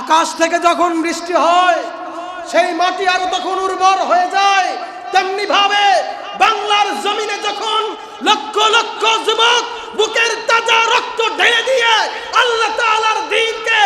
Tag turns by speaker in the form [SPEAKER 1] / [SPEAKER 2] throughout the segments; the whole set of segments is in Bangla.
[SPEAKER 1] আকাশ থেকে যখন বৃষ্টি হয়, সেই মাটি আরও তখন উর্বর হয়ে যায়। তেমনি ভাবে বাংলার জমিনে যখন লক্ষ লক্ষ যুবক বুকের তাজা রক্ত ঢেলে দিয়ে আল্লাহ তাআলার দ্বীনকে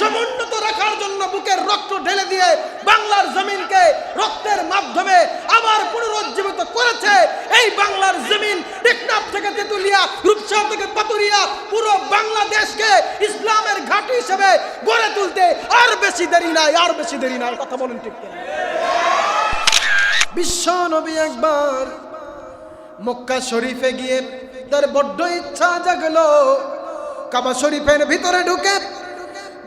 [SPEAKER 1] সমুন্নত রাখার জন্য বুকের রক্ত ঢেলে দিয়ে বাংলার জমিনকে রক্তের মাধ্যমে আবার পুনরুজ্জীবিত করেছে। এই বাংলার জমিন টেকনাফ থেকে তেতুলিয়া, রূপসা থেকে পাতুরিয়া, পুরো বাংলাদেশকে ইসলামের ঘাঁটি হিসেবে গড়ে তুলতে আর বেশি দেরি নাই, আর বেশি দেরি নাই। কথা বলেন ঠিক? বিশ্ব নবী একবার মক্কা শরীফে গিয়ে তার বড্ড ইচ্ছা জাগলো। কাবা শরীফের ভিতরে ঢুকে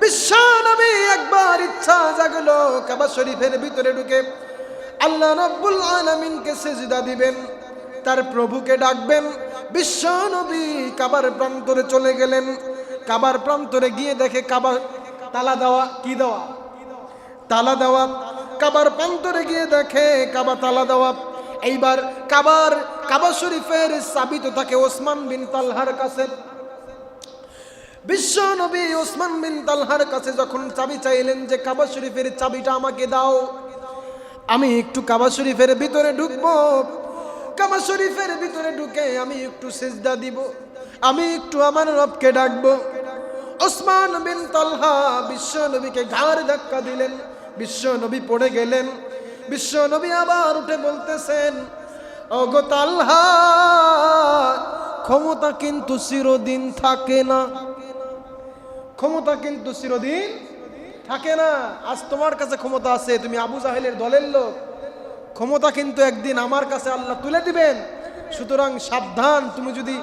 [SPEAKER 1] বিশ্ব নবী একবার ইচ্ছা জাগলো কাবা শরীফের ভিতরে ঢুকে। আল্লাহ রব্বুল আলামিনকে সেজদা দিবেন, তার প্রভুকে ডাকবেন। বিশ্ব নবী কাবার প্রান্তরে চলে গেলেন। কাবার প্রান্তরে গিয়ে দেখে কাবার তালা দেওয়া কি দেওয়া? তালা দেওয়া। কাবার প্রান্তরে গিয়ে দেখে কাবা তালা দেওয়া। এইবার কাবার, কাবা শরীফের সাবিত থাকে ওসমান বিন তালহার কাছে। বিশ্ব নবী ওসমান বিন তালহার কাছে যখন চাবি চাইলেন যে কাবা শরীফের চাবিটা আমাকে দাও, আমি একটু কাবা শরীফের ভিতরে ঢুকবো। কাবা শরীফের ভিতরে ঢুকে আমি একটু সেজদা দিব, আমি একটু আমার রবকে ডাকবো। ওসমান বিন তালহা বিশ্ব নবীকে ঘাড় ধাক্কা দিলেন, বিশ্ব নবী পড়ে গেলেন, বিশ্ব নবী আবার উঠে বলতেছেন অগো তালহা, ক্ষমতা কিন্তু চিরদিন থাকে না। ক্ষমতা কিন্তু চিরদিন থাকে না। আজ তোমার কাছে ক্ষমতা আছে, তুমি আবু জাহেলের দলের লোক। ক্ষমতা কিন্তু একদিন আমার কাছে আল্লাহ তুলে দিবেন। সুতরাং সাবধান, তুমি যদি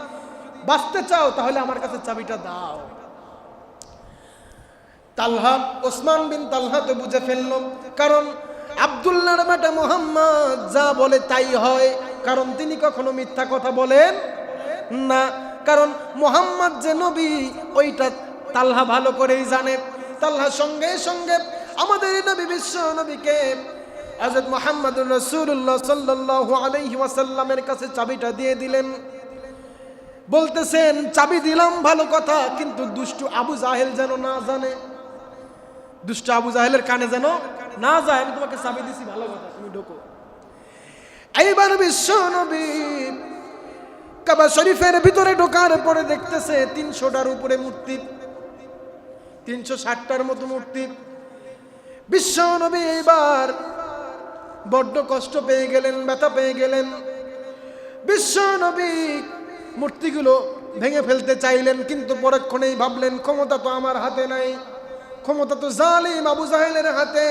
[SPEAKER 1] বাঁচতে চাও, তাহলে আমার কাছে চাবিটা দাও। তালহা, ওসমান বিন তালহা তো বুঝে ফেলল, কারণ আবদুল্লাহর বেটা মোহাম্মদ যা বলে তাই হয়। কারণ তিনি কখনো মিথ্যা কথা বলেন না। কারণ মোহাম্মদ যে নবী, ওইটা তালহা ভালো করেই জানে। তালহা সঙ্গে সঙ্গে আমাদের নবী বিশ্ব নবীকে হযরত মুহাম্মদুর রাসূলুল্লাহ সাল্লাল্লাহু আলাইহি ওয়াসাল্লামের কাছে চাবিটা দিয়ে দিলেন। বলতেছেন, চাবি দিলাম, ভালো কথা, কিন্তু দুষ্টু আবু জাহেল যেন না জানে। দুষ্টু আবু জাহেলের কানে যেন না যায়, আমি তোমাকে চাবি দিছি, ভালো কথা, তুমি ঢোকো। এইবার বিশ্ব নবী কাবা শরীফের ভিতরে ঢোকার পরে দেখতেছে, তিনশোটার উপরে মূর্তি। তিনশো ষাটটার মতো মূর্তি। বিশ্ব নবী এইবার বড্ড কষ্ট পেয়ে গেলেন, ব্যথা পেয়ে গেলেন। বিশ্ব নবী মূর্তিগুলো ভেঙে ফেলতে চাইলেন, কিন্তু পরক্ষণেই ভাবলেন, ক্ষমতা তো আমার হাতে নাই, ক্ষমতা তো জালিম আবু জাহেলের হাতে।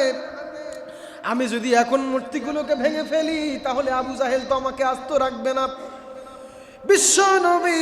[SPEAKER 1] আমি যদি এখন মূর্তিগুলোকে ভেঙে ফেলি, তাহলে আবু জাহেল তো আমাকে আস্ত রাখবে না। বিশ্ব নবী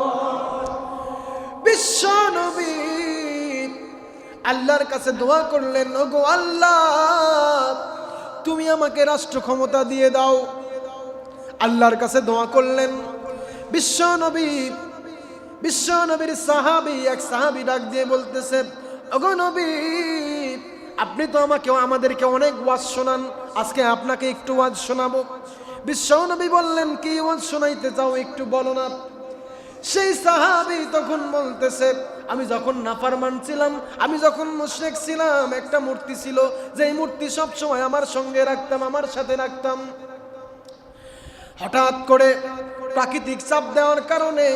[SPEAKER 1] বিশ্ব আল্লাহর কাছে দোয়া করলেন, ওগো আল্লাহ, তুমি আমাকে রাষ্ট্র ক্ষমতা দিয়ে দাও। আল্লাহর কাছে দোয়া করলেন, বিশ্ব নবী, বিশ্ব নবীর সাহাবি, এক সাহাবি ডাক দিয়ে বলতেছে, ওগো নবী, আপনি তো আমাকে আমাদেরকে অনেক ওয়াজ শোনান, আজকে আপনাকে একটু ওয়াজ শোনাবো। বিশ্ব নবী বললেন, কি ওয়াজ শোনাইতে চাও একটু বলো না। সেই সাহাবি তখন বলতেছে, আমি যখন নাফারমান ছিলাম, আমি যখন মুশরিক ছিলাম, একটা মূর্তি ছিল, যেই মূর্তি সব সময় আমার সঙ্গে রাখতাম, আমার সাথে রাখতাম। হঠাৎ করে প্রাকৃতিক চাপ দেওয়ার কারণে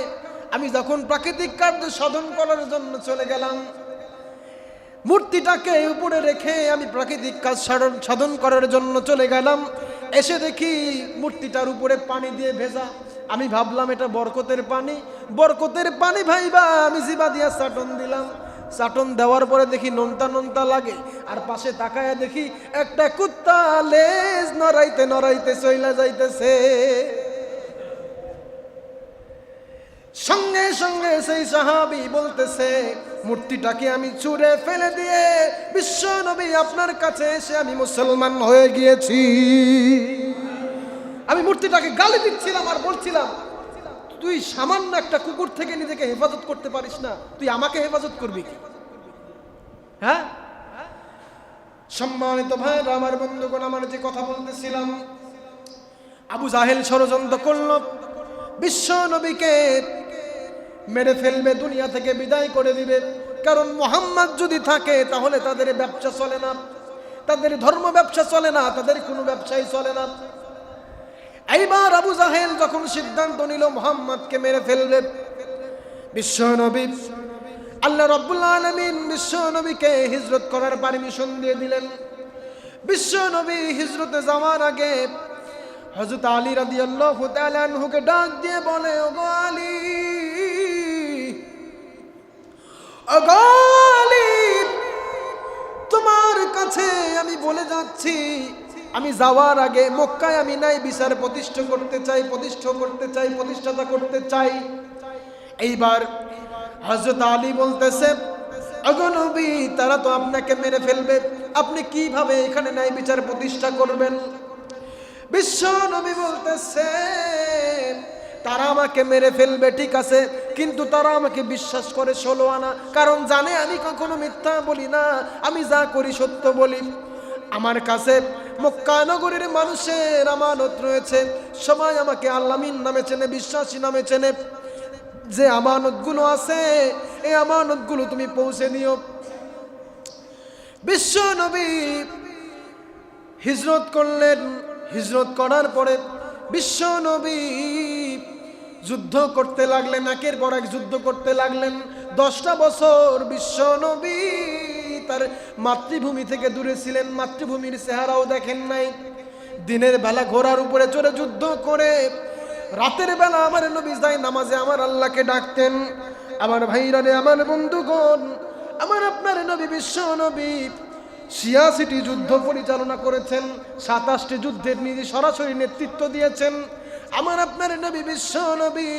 [SPEAKER 1] আমি যখন প্রাকৃতিক কার্য সাধন করার জন্য চলে গেলাম, মূর্তিটাকে উপরে রেখে আমি প্রাকৃতিক কাজ সাধন করার জন্য চলে গেলাম। এসে দেখি মূর্তিটার উপরে পানি দিয়ে ভেজা। আমি ভাবলাম, এটা বরকতের পানি। বরকতের পানি ভাইবা, আমি জিবা দিয়া চাটন দিলাম। চাটন দেওয়ার পরে দেখি নোনতা নোনতা লাগে। আর পাশে তাকায় দেখি একটা কুত্তা লেজ নড়াইতে নড়াইতে চইলা যাইতেছে। সঙ্গে সঙ্গে সেই সাহাবি বলতেছে মূর্তিটাকে আমি ছুঁড়ে ফেলে দিয়ে বিশ্ব নবী আপনার কাছে এসে আমি মুসলমান হয়ে গিয়েছি। আমি মূর্তিটাকে গালি দিচ্ছিলাম আর বলছিলাম, তুই সামান্য একটা কুকুর থেকে নিজেকে হেফাজত করতে পারিস না, তুই আমাকে হেফাজত করবি হ্যাঁ? সম্মানিত ভাইরা আমার বন্ধুগণ, আমার যে কথা বলতেছিলাম, আবু জাহেল ষড়যন্ত্র করল। বিশ্ব নবীকে মেরে ফেলবে, দুনিয়া থেকে বিদায় করে দিবে। কারণ মোহাম্মদ যদি থাকে, তাহলে তাদের ব্যবসা চলে না। তাদের ধর্ম ব্যবসা চলে না, তাদের কোনো ব্যবসাই চলে না। এইবার আবু জাহেল যখন সিদ্ধান্ত নিল মোহাম্মদকে মেরে ফেলবে, বিশ্ব নবী, আল্লাহ রব্বুল আলমিন বিশ্ব নবীকে হিজরত করার পারমিশন দিয়ে দিলেন। বিশ্ব নবী হিজরতে যাওয়ার আগে হজরত আলী রাদি আল্লাহকে ডাক দিয়ে বলে, ওগো আলী তোমার কাছে আমি বলে যাচ্ছি, আমি যাওয়ার আগে মক্কায় আমি নাই বিচার প্রতিষ্ঠা করতে চাই, প্রতিষ্ঠা করতে চাই, প্রতিষ্ঠাতা করতে চাই। এইবার হজরত আলী বলতেছে অগনবী তারা তো আপনাকে মেরে ফেলবে। আপনি কীভাবে এখানে ন্যায় বিচার প্রতিষ্ঠা করবেন? বিশ্ব নবী বলতেছে তারা আমাকে মেরে ফেলবে, ঠিক আছে? কিন্তু তারা আমাকে বিশ্বাস করে ষোলো আনা। কারণ জানে আমি কখনো মিথ্যা বলি না, আমি যা করি সত্য বলি। আমার কাছে মক্কা নগরীর মানুষের আমানত রয়েছে। সবাই আমাকে আল্লামিন নামে চেনে, বিশ্বাসী নামে চেনে। যে আমানতগুলো আছে, এই আমানতগুলো তুমি পৌঁছে নিও। বিশ্ব নবী হিজরত করলেন। হিজরত করার পরে বিশ্ব নবী যুদ্ধ করতে লাগলেন, একের পর এক যুদ্ধ করতে লাগলেন। দশটা বছর বিশ্ব নবী তার মাতৃভূমি থেকে দূরে ছিলেন, মাতৃভূমির চেহারাও দেখেন নাই। দিনের বেলা ঘোড়ার উপরে চড়ে যুদ্ধ করে, রাতের বেলা আমার নবী যাই নামাজে আমার আল্লাহকে ডাকতেন। আমার ভাইরারে আমার বন্ধুগণ, আমার আপনার নবী বিশ্ব নবী ছিয়াশিটি যুদ্ধ পরিচালনা করেছেন, সাতাশটি যুদ্ধের নিজে সরাসরি নেতৃত্ব দিয়েছেন। আমার আপনার নবী, বিশ্ব নবী,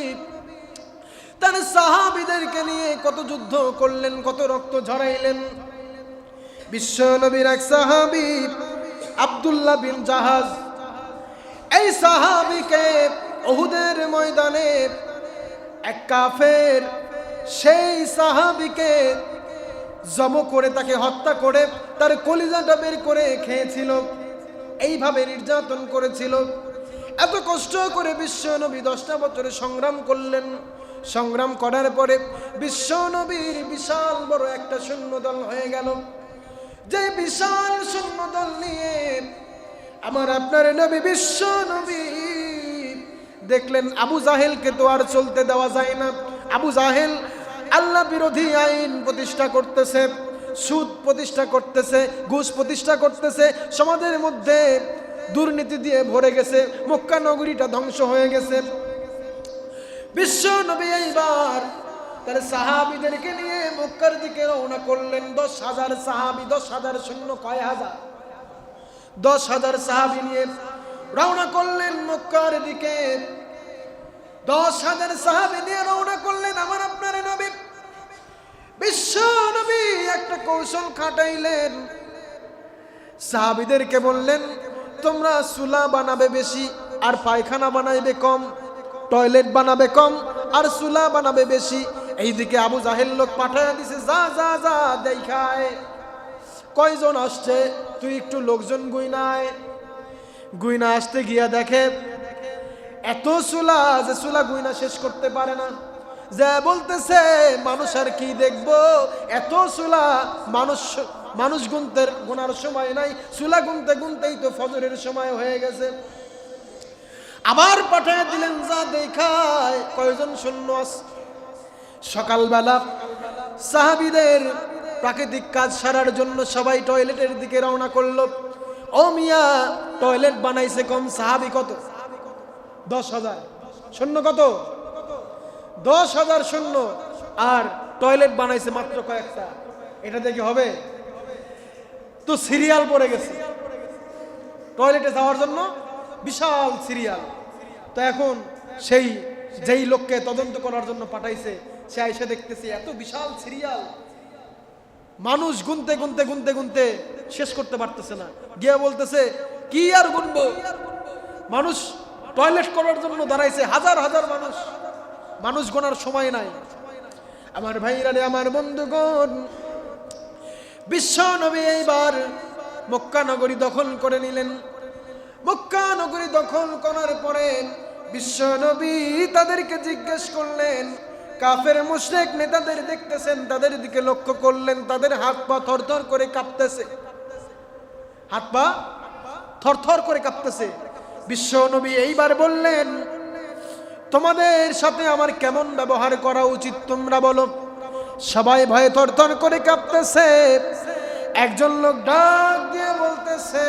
[SPEAKER 1] তার সাহাবিদেরকে নিয়ে কত যুদ্ধ করলেন, কত রক্ত ঝরাইলেন। বিশ্ব নবীর এক সাহাবি, আব্দুল্লাহ বিন জাহাজ, এই সাহাবিকে অহুদের ময়দানে এক কাফের, সেই সাহাবিকে জব করে তাকে হত্যা করে, তার কলিজাটা বের করে খেয়েছিল, এইভাবে নির্যাতন করেছিল। এত কষ্ট করে বিশ্বনবী দশটা বছরে সংগ্রাম করলেন। সংগ্রাম করার পরে বিশ্ব নবীর বিশাল বড় একটা সৈন্যদল হয়ে গেল। যে বিশাল সৈন্যদল নিয়ে আমার আপনার নবী বিশ্ব নবী দেখলেন, আবু জাহেলকে তো আর চলতে দেওয়া যায় না। আবু জাহেল আল্লাহ বিরোধী আইন প্রতিষ্ঠা করতেছে, সুদ প্রতিষ্ঠা করতেছে, ঘুষ প্রতিষ্ঠা করতেছে। সমাজের মধ্যে দুর্নীতি দিয়ে ভরে গেছে, মক্কা নগরীটা ধ্বংস হয়ে গেছে। বিশ্ব নবী এইবার তার সাহাবিদেরকে নিয়ে মক্কার দিকে রওনা করলেন। দশ হাজার সাহাবি, দশ হাজার সৈন্য, কয় হাজার? দশ হাজার সাহাবি নিয়ে রওনা করলেন মক্কার দিকে। দশ হাজার সাহাবি নিয়ে রওনা করলেন আমার আপনার নবী। বিশ্ব নবী একটা কৌশল খাটাইলেন। সাহাবিদেরকে বললেন তোমরা সুলা বানাবে বেশি, আর পায়খানা বানাইবে কম, টয়লেট বানাবে কম, আর সুলা বানাবে বেশি। এইদিকে আবু জাহেল লোক পাঠায় দিছে, যা যা যা, দেখায়। কয়জন আসছে? তুই একটু লোকজন গুইনায়। গুইনা আসতে গিয়া দেখে, এত সুলা যে সুলা গুইনা শেষ করতে পারে না। যে বলতেছে, মানুষ আর কি দেখব? এত সুলা মানুষ মানুষ গুনতে গুনার সময় নাই সুলা গুনতে গুনতেই তো ফজরের সময় হয়ে গেছে। আবার পাঠিয়ে দিলেন যা দেখায়, কয়জন শূন্য সকালবেলা সাহাবিদের প্রাকৃতিক কাজ সারার জন্য সবাই টয়লেটের দিকে রওনা করল। ও মিয়া, টয়লেট বানাইছে কম, সাহাবি কত? দশ হাজার। শূন্য কত? দশ হাজার শূন্য আর টয়লেট বানাইছে মাত্র কয়েকটা। এটা দেখি হবে? তো সিরিয়াল পড়ে গেছে। টয়লেটে যাওয়ার জন্য বিশাল সিরিয়াল। তো এখন সেই, যেই লোককে তদন্ত করার জন্য পাঠাইছে, সে এসে দেখতেছে এত বিশাল সিরিয়াল। মানুষ গুনতে গুনতে গুনতে গুনতে শেষ করতে পারতেছে না। গিয়ে বলতেছে, কি আর গুনবো? মানুষ টয়লেট করার জন্য দাঁড়াইছে, হাজার হাজার মানুষ। মানুষ গোনার সময় নাই। আমার ভাইরা আমার বন্ধুগণ বিশ্ব নবী এইবার মক্কা নগরী দখল করে নিলেন। মক্কা নগরী দখল করার পরে বিশ্ব নবী তাদেরকে জিজ্ঞেস করলেন, কাফের, মুশরিক নেতাদের দেখতেছেন, তাদের দিকে লক্ষ্য করলেন, তাদের হাত পা থরথর করে কাঁপতেছে। হাত পা থরথর করে কাঁপতেছে। বিশ্ব নবী এইবার বললেন, তোমাদের সাথে আমার কেমন ব্যবহার করা উচিত তোমরা বলো। সবাই ভয়ে থরথর করে কাঁপতেছে। একজন লোক ডাক দিয়ে বলতেছে,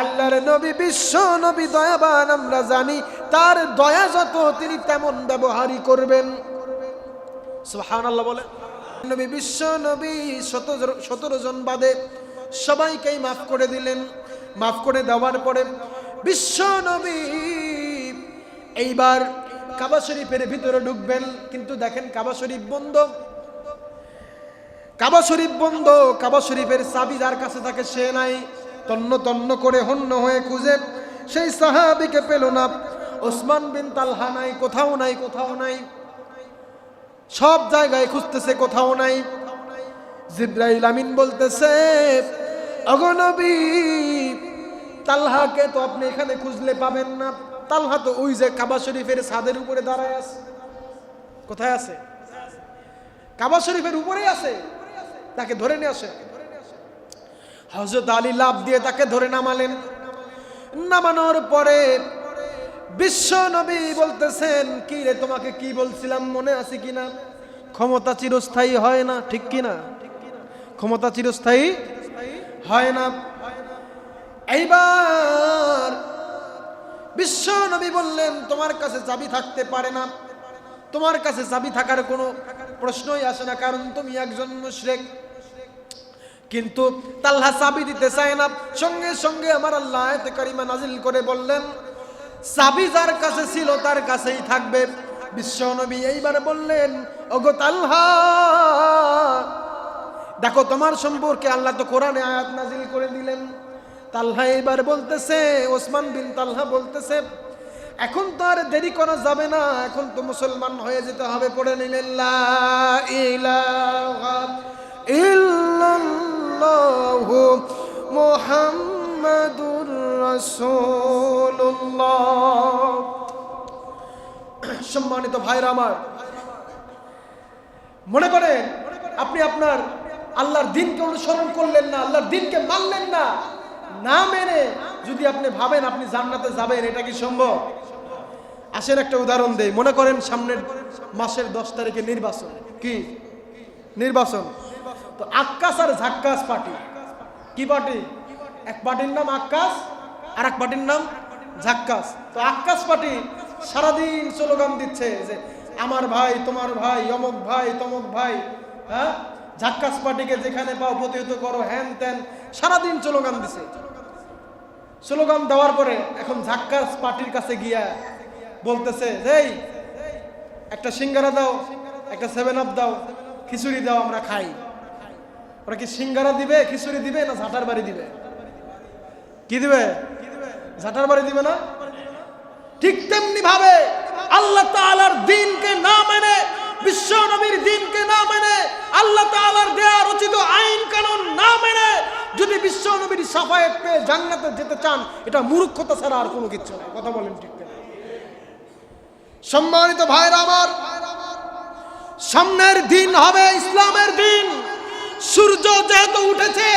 [SPEAKER 1] আল্লাহর নবী, বিশ্ব নবী দয়াবান, আমরা জানি তার দয়া যত, তিনি তেমন ব্যবহারই করবেন। সুবহানাল্লাহ বলে নবী, বিশ্ব নবী সতেরো জন বাদে সবাইকেই মাফ করে দিলেন। মাফ করে দেওয়ার পরে, বিশ্ব নবী, এইবার কাবা শরীফের ভিতরে ঢুকবেন। কিন্তু দেখেন কাবা শরীফ বন্ধ। কাবা শরীফ বন্ধ, কাবা শরীফের চাবি যার কাছে থাকে সে নাই। তন্ন তন্ন করে হন্য হয়ে খুঁজে সেই সাহাবিকে পেল না। ওসমান বিন তালহা নাই, কোথাও নাই কোথাও নাই। সব জায়গায় খুঁজতেছে, কোথাও নাই। জিব্রাইল আমিন বলতেছে অগনবী তালহাকে তো আপনি এখানে খুঁজলে পাবেন না। তালহা তো ওই যে কাবা শরীফের ছাদের উপরে দাঁড়ায় আছে। কোথায় আছে? কাবা শরীফের উপরেই আছে। তাকে ধরে নিয়ে আসে। হজরত আলী লাভ দিয়ে তাকে ধরে নামালেন। নামানোর পরে বিশ্ব নবী বলতেছেন, কি রে, তোমাকে কি বলছিলাম? মনে আছে কিনা? ক্ষমতা চিরস্থায়ী হয় না, ঠিক কিনা? ক্ষমতা চিরস্থায়ী হয় না। এইবার বিশ্ব নবী বললেন, তোমার কাছে চাবি থাকতে পারে না। তোমার কাছে চাবি থাকার কোনো প্রশ্নই আসে না, কারণ তুমি একজন মুশরিক। কিন্তু তাল্লা চাবি দিতে চায় না। সঙ্গে সঙ্গে আমার আল্লাহ আয়াতে কারিমা নাজিল করে বললেন, চাবি যার কাছে ছিল তার কাছেই থাকবে। বিশ্ব নবী এইবার বললেন, ওগো তাল্লা, দেখো তোমার সম্পর্কে আল্লাহ তো কোরআনে আয়াত নাজিল করে দিলেন। তাল্লা এইবার বলতেছে, ওসমান বিন তালহা বলতেছে, এখন তো আর দেরি করা যাবে না, এখন তো মুসলমান হয়ে যেতে হবে। পড়ে নিলেন, লা ইলাহা ইল্লাল্লাহু মুহাম্মাদুর রাসূলুল্লাহ। সম্মানিত ভাইরা আমার, মনে করেন আপনি আপনার আল্লাহর দিনকে অনুসরণ করলেন না, আল্লাহর দিনকে মানলেন না না মেনে যদি আপনি ভাবেন আপনি জান্নাতে যাবেন, এটা কি সম্ভব? আসেন একটা উদাহরণ দেই, মনে করেন সামনের মাসের দশ তারিখে নির্বাচন, কি? নির্বাচন। তো আক্কাস আর ঝাক্কাস পার্টি। কি পার্টি? এক পার্টির নাম আক্কাস, আর এক পার্টির নাম ঝাক্কাস। তো আক্কাস পার্টি সারাদিন স্লোগান দিচ্ছে যে, আমার ভাই, তোমার ভাই, অমুক ভাই, তমক ভাই হ্যাঁ? ঝাক্কাস পার্টিকে যেখানে পাও প্রতিহত করো, হ্যান ত্যান। সারাদিন স্লোগান দিছে। স্লোগান দেওয়ার পরে এখন ঝাক্কাস পার্টির কাছে গিয়া বলতেছে এই, একটা সিঙ্গারা দাও, একটা সেভেন আপ দাও, খিচুড়ি দাও, আমরা খাই। ওরা কি সিঙ্গারা দিবে, খিচুড়ি দিবে না ঝাঁটার বাড়ি দিবে? কি দিবে? ঝাঁটার বাড়ি দিবে না? ঠিক তেমনি ভাবে আল্লাহ তাআলার দিনকে না মেনে, বিশ্ব নবীর দিনকে না মেনে, আল্লাহ তাআলার দেয়া রচিত আইন কানুন না মেনে, যদি বিশ্ব নবীর সাফায়েত পেয়ে জান্নাতে যেতে চান, এটা মূর্খতা ছাড়া আর কোনো কিছু নাই। কথা বলেন ঠিক? সম্মানিত ভাইরা আমার, সামনের দিন হবে ইসলামের দিন। সূর্য যেহেতু উঠেছে,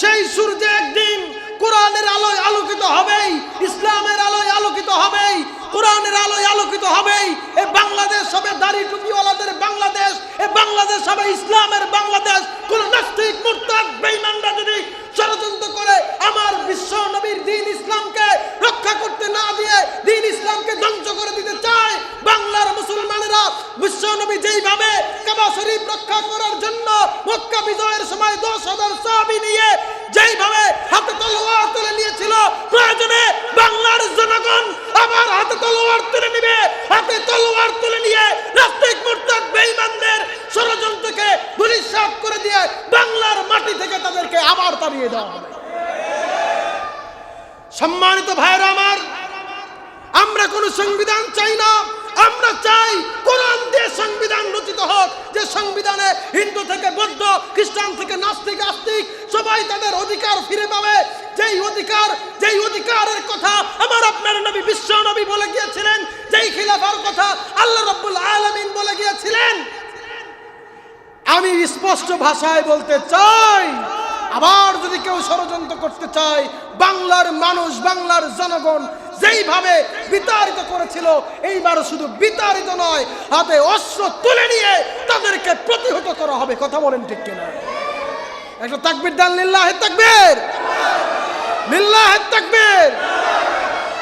[SPEAKER 1] সেই সূর্য একদিন কোরআনের আলোয় আলোকিত হবেই, ইসলামের আলোয় আলোকিত হবেই, কোরআনের আলোয় আলোকিত হবেই। এ বাংলাদেশ হবে দাড়ি টুপিওয়ালাদের বাংলাদেশ, এ বাংলাদেশ হবে ইসলামের বাংলাদেশ। কোন নাস্তিক, মুরতাদ, বেঈমানরা যদি ষড়যন্ত্র করে আমার বিশ্ব নবীর দিন ইসলামকে রক্ষা করতে না দিয়ে দিন ইসলামকে ধ্বংস করে দিতে চায় মুসলমানেরা বিশ্ব নবী যেইভাবে কাবা শরীফ রক্ষা করার জন্য মক্কা বিজয়ের সময় দশ হাজার সাহাবি নিয়ে যেইভাবে হাতে তলোয়ার তুলে নিয়েছিল, প্রয়োজনে বাংলার জনগণ আবার হাতে তলোয়ার তুলে নিবে। হাতে তলোয়ার তুলে নিয়ে নাস্তিক, মুরতাদ, বেঈমানদের ষড়যন্ত্রকে ধূলিসাৎ করে দিয়ে বাংলার মাটি থেকে তাদেরকে আবার তাড়িয়ে দেওয়া হবে। সম্মানিত ভাইরা আমার, আমরা কোন সংবিধান চাই না। আমরা চাই কোরআন দিয়ে সংবিধান রচিত হোক, যে সংবিধানে হিন্দু থেকে বৌদ্ধ, খ্রিস্টান থেকে নাস্তিক, আস্তিক, সবাই তাদের অধিকার ফিরে পাবে। যেই অধিকার, যেই অধিকারের কথা আমার আপনার নবী, বিশ্ব নবী বলে গিয়েছিলেন, যেই খিলাফার কথা আল্লাহ রাব্বুল আলমিন বলে গিয়েছিলেন, আমি স্পষ্ট ভাষায় বলতে চাই আবার যদি কেউ ষড়যন্ত্র করতে চায়, বাংলার মানুষ, বাংলার জনগণ যেইভাবে বিতাড়িত করেছিল, এইবার শুধু বিতাড়িত নয়, হাতে অস্ত্র তুলে নিয়ে তাদেরকে প্রতিহত করা হবে। কথা বলেন ঠিক কিনা? একটা তাকবির দান, লিল্লাহ তাকবীর। লিল্লাহ তাকবীর।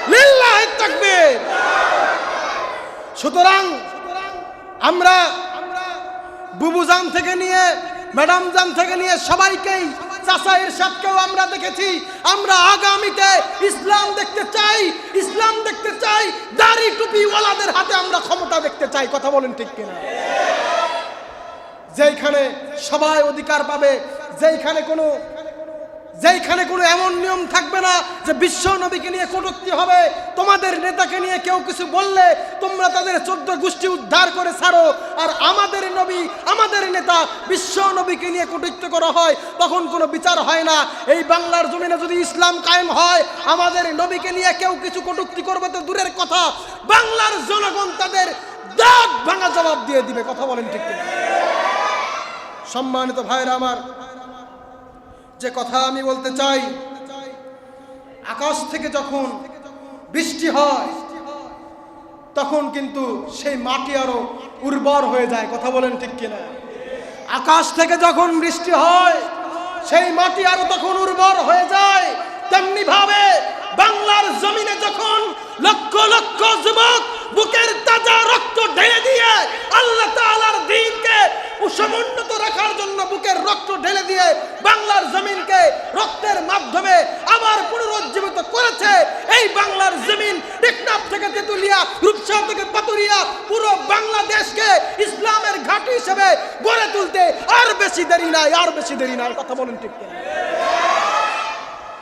[SPEAKER 1] লিল্লাহ তাকবীর। সুতরাং আমরা বুবুজান থেকে নিয়ে, ম্যাডাম জান থেকে নিয়ে সবাইকেই চাচা এরশাদকেও আমরা দেখেছি। আমরা আগামীতে ইসলাম দেখতে চাই, ইসলাম দেখতে চাই, দাড়ি টুপিওয়ালাদের হাতে আমরা ক্ষমতা দেখতে চাই, কথা বলেন ঠিক কিনা? যেইখানে সবাই অধিকার পাবে, যেইখানে কোনো যেইখানে কোনো এমন নিয়ম থাকবে না যে বিশ্ব নবীকে নিয়ে কটুক্তি হবে। তোমাদের নেতাকে নিয়ে কেউ কিছু বললে তোমরা তাদের চোদ্দ গোষ্ঠী উদ্ধার করে ছাড়ো। আর আমাদের নবী, আমাদের নেতা বিশ্ব নবীকে নিয়ে কটূক্তি করা হয়, তখন কোনো বিচার হয় না। এই বাংলার জমিনে যদি ইসলাম কায়েম হয়, আমাদের নবীকে নিয়ে কেউ কিছু কটুক্তি করবে তো দূরের কথা। বাংলার জনগণ তাদের দাঁত ভাঙা জবাব দিয়ে দিবে, কথা বলেন ঠিক সম্মানিত ভাইরা আমার যে কথা আমি বলতে চাই, আকাশ থেকে যখন বৃষ্টি হয়, তখন কিন্তু সেই মাটি আরও উর্বর হয়ে যায়, কথা বলেন ঠিক কিনা? আকাশ থেকে যখন বৃষ্টি হয়, সেই মাটি আরও তখন উর্বর হয়ে যায়, তেমনি ভাবে বাংলার জমিনে যখন লক্ষ লক্ষ যুবক বুকের তাজা রক্ত ঢেলে দিয়ে আল্লাহ তাআলার দিনকে সমুন্নত রাখার জন্য বুকের রক্ত ঢেলে দিয়ে বাংলার জমিনকে রক্তের মাধ্যমে আবার পুনরুজ্জীবিত করেছে এই বাংলার জমিন টেকনাফ থেকে তেতুলিয়া, রূপসা থেকে পাতুরিয়া, পুরো বাংলাদেশকে ইসলামের ঘাঁটি হিসেবে গড়ে তুলতে আর বেশি দেরি নাই, আর বেশি দেরি নাই কথা বলুন ঠিক?